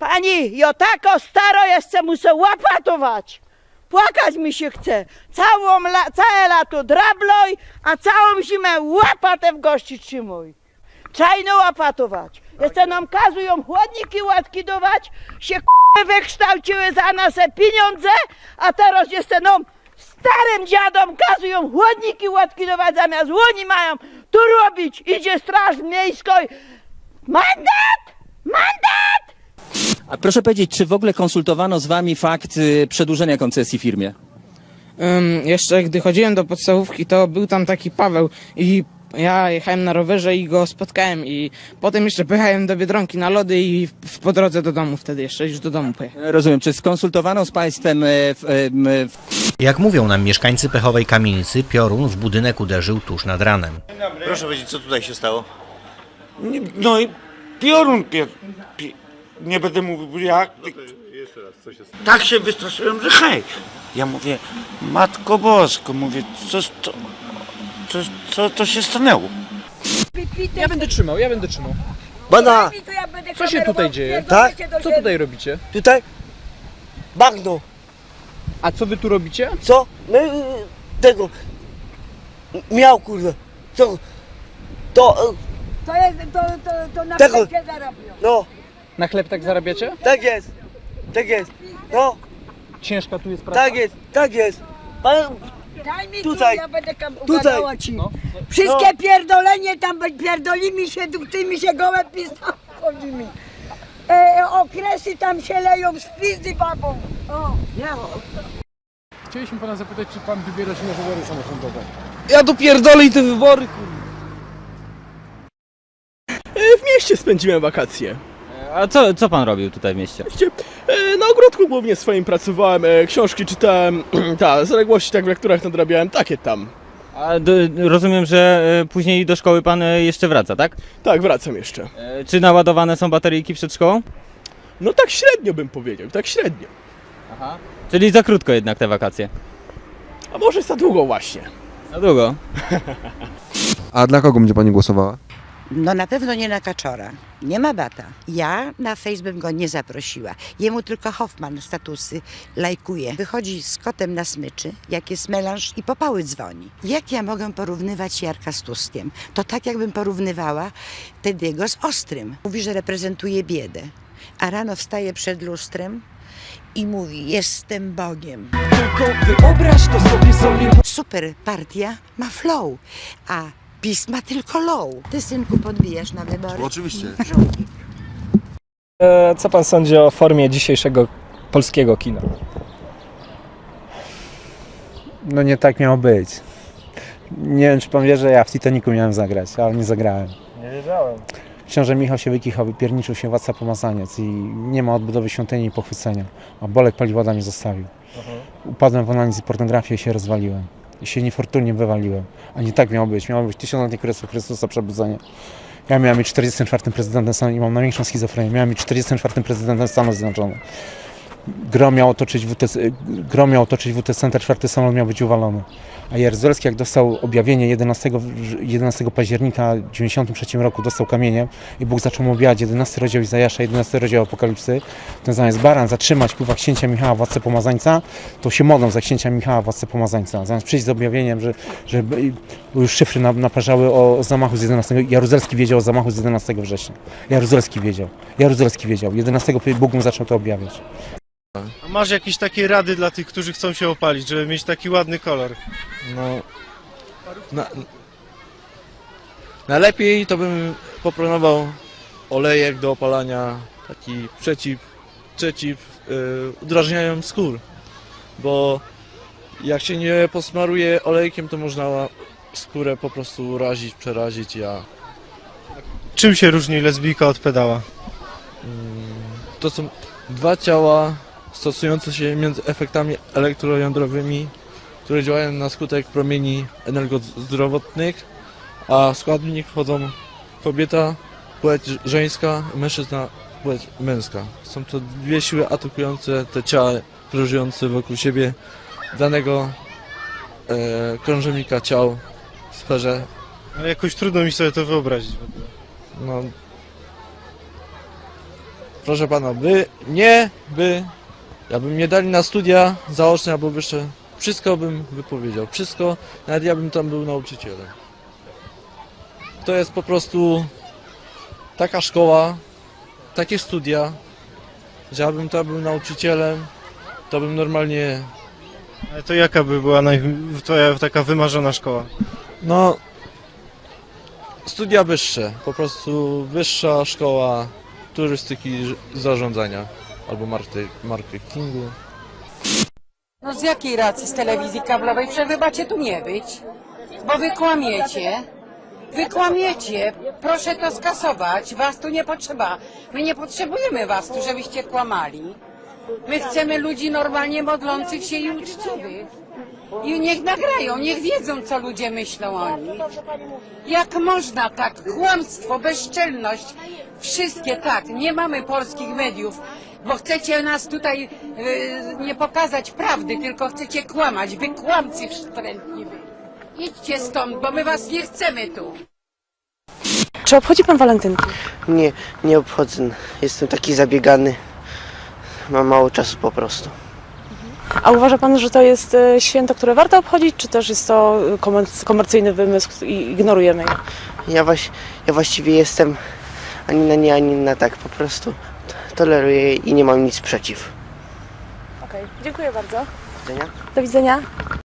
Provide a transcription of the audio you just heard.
Pani, ja tako staro jestem, muszę łapatować. Płakać mi się chce. Całą la, całe lato drabloj, a całą zimę łapatę w gości trzymuj. Czajno łapatować. Jeszcze nam kazują chłodniki łatkidować, się k***y wykształciły za nas pieniądze, a teraz jeszcze nam starym dziadom kazują chłodniki łatkidować, zamiast łoni mają tu robić. Idzie straż miejska. i- Mandat! Mandat! A proszę powiedzieć, czy w ogóle konsultowano z wami fakt y, przedłużenia koncesji firmie? Ym, jeszcze gdy chodziłem do podstawówki, to był tam taki Paweł i ja jechałem na rowerze i go spotkałem i potem jeszcze pojechałem do Biedronki na lody i w, po drodze do domu wtedy jeszcze, już do domu pojechałem. E, Rozumiem, czy skonsultowano z państwem e, w, em, w, Jak mówią nam mieszkańcy pechowej kamienicy, piorun w budynek uderzył tuż nad ranem. Proszę powiedzieć, co tutaj się stało? Nie, No i piorun pier... pi- Nie będę mówił jak. Jeszcze raz, co się stało? Tak się wystraszyłem, że hej. Ja mówię, Matko Bosko, mówię, co, to, co, co to się stanęło? Ja będę trzymał, ja będę trzymał. Bana, Co się tutaj dzieje? tak? Co tutaj robicie? Tutaj? Bagno. A co wy tu robicie? Co? My y, tego. Miał kurde. Co? To. y, To jest, to, to, to na Tego-. No, Na chleb tak zarabiacie? tak jest. Tak jest. No, Ciężka tu jest praca? tak jest, tak jest. Pan, Daj mi Tutaj. tu, ja będę ugadała ci. No. Wszystkie pierdolenie tam, be- pierdoli mi się, tu ty mi się gołe pizda chodzi mi. E, okresy tam się leją z pizdy babą. O, Chcieliśmy pana zapytać, czy pan wybiera się na wybory samorządowe? Ja tu pierdolę i te wybory, kurwa. W mieście spędziłem wakacje. A co, co pan robił tutaj w mieście? E, Na ogródku głównie swoim pracowałem, e, książki czytałem, ta, zaległości tak w lekturach nadrabiałem, takie tam. A d, rozumiem, że e, później do szkoły pan e, jeszcze wraca, tak? Tak, wracam jeszcze. E, Czy naładowane są bateryjki przed szkołą? No tak średnio bym powiedział, tak średnio. Czyli za krótko jednak te wakacje. A może za długo właśnie. Za długo. A dla kogo będzie pani głosowała? No na pewno nie na Kaczora. Nie ma bata. Ja na Facebook go nie zaprosiła. Jemu tylko Hoffman statusy lajkuje. Wychodzi z kotem na smyczy, jak jest melanż i popały dzwoni. Jak ja mogę porównywać Jarka z Tuskiem? To tak jakbym porównywała Tediego z Ostrym. Mówi, że reprezentuje biedę. A rano wstaje przed lustrem i mówi, jestem Bogiem. Tylko wyobraź to sobie sobie. Super partia ma flow, a PiS ma tylko low. Ty, synku, podbijasz na wybory? Oczywiście. E, co pan sądzi o formie dzisiejszego polskiego kina? No nie tak miało być. Nie wiem, czy pan wie, że ja w Titanicu miałem zagrać, ale nie zagrałem. Nie wiedziałem. Książę Michał się wykichał, wypierniczył się władca pomazaniec i nie ma odbudowy świątyni i pochwycenia. A Bolek Paliwoda mnie zostawił. Upadłem w analizę pornografię i się rozwaliłem. I się niefortunnie wywaliłem. A nie tak miało być. Miało być tysiącletnie Królestwo Chrystusa przebudzenie. Ja miałem być 44 prezydentem Stanów i mam największą schizofrenię. Miałem być 44 prezydentem Stanów Zjednoczonych. Gro miał otoczyć WT, gro miał otoczyć WT Center, czwarty samolot miał być uwalony. A Jaruzelski jak dostał objawienie 11, w- 11 października w 93 roku, dostał kamieniem i Bóg zaczął mu objać 11 rozdział Izajasza, 11 rozdział Apokalipsy, to zamiast baran zatrzymać kurwa księcia Michała, władcę pomazańca, to się modlą za księcia Michała, władcę pomazańca. Zamiast przyjść z objawieniem, że, że już szyfry na- naparzały o zamachu z 11, Jaruzelski wiedział o zamachu z 11 września. Jaruzelski wiedział, Jaruzelski wiedział. 11 Bóg mu zaczął to objawiać. Masz jakieś takie rady dla tych, którzy chcą się opalić, żeby mieć taki ładny kolor? No. Na, najlepiej to bym poproponował olejek do opalania, taki przeciw, przeciw yy, udrażnianiom skór. Bo jak się nie posmaruje olejkiem, to można skórę po prostu razić, przerazić. Ja, Czym się różni lesbijka od pedała? mm, to są dwa ciała stosujące się między efektami elektrojądrowymi, które działają na skutek promieni energozdrowotnych, a w składnik wchodzą kobieta, płeć żeńska, mężczyzna, płeć męska. Są to dwie siły atakujące te ciała krążące wokół siebie danego e, krążownika ciał w sferze Ale jakoś trudno mi sobie to wyobrazić. no, proszę pana, by nie, by, jakby mnie dali na studia zaoczne albo wyższe, wszystko bym wypowiedział, wszystko, nawet ja bym tam był nauczycielem. To jest po prostu taka szkoła, takie studia, że ja bym tam był nauczycielem, to bym normalnie, Ale to jaka by była naj... twoja taka wymarzona szkoła? no, studia wyższe, po prostu wyższa szkoła turystyki zarządzania albo marty- marketingu. No z jakiej racji z telewizji kablowej? Przecież wy macie tu nie być, bo wy kłamiecie. Wy kłamiecie. Proszę to skasować. Was tu nie potrzeba. My nie potrzebujemy was tu, żebyście kłamali. My chcemy ludzi normalnie modlących się i uczciwych. I niech nagrają, niech wiedzą, co ludzie myślą o nich. Jak można tak? Kłamstwo, bezczelność. Wszystkie tak. Nie mamy polskich mediów, bo chcecie nas tutaj y, nie pokazać prawdy, tylko chcecie kłamać. Wy kłamcy wstrętliwi. Idźcie stąd, bo my was nie chcemy tu. Czy obchodzi pan walentynki? Nie, nie obchodzę. Jestem taki zabiegany. Mam mało czasu po prostu. A uważa pan, że to jest e, święto, które warto obchodzić, czy też jest to e, komer- komercyjny wymysł i ignorujemy je? Ja, waś, ja właściwie jestem ani na nie, ani na tak. Po prostu toleruję i nie mam nic przeciw. Okej, dziękuję bardzo. Do widzenia. Do widzenia.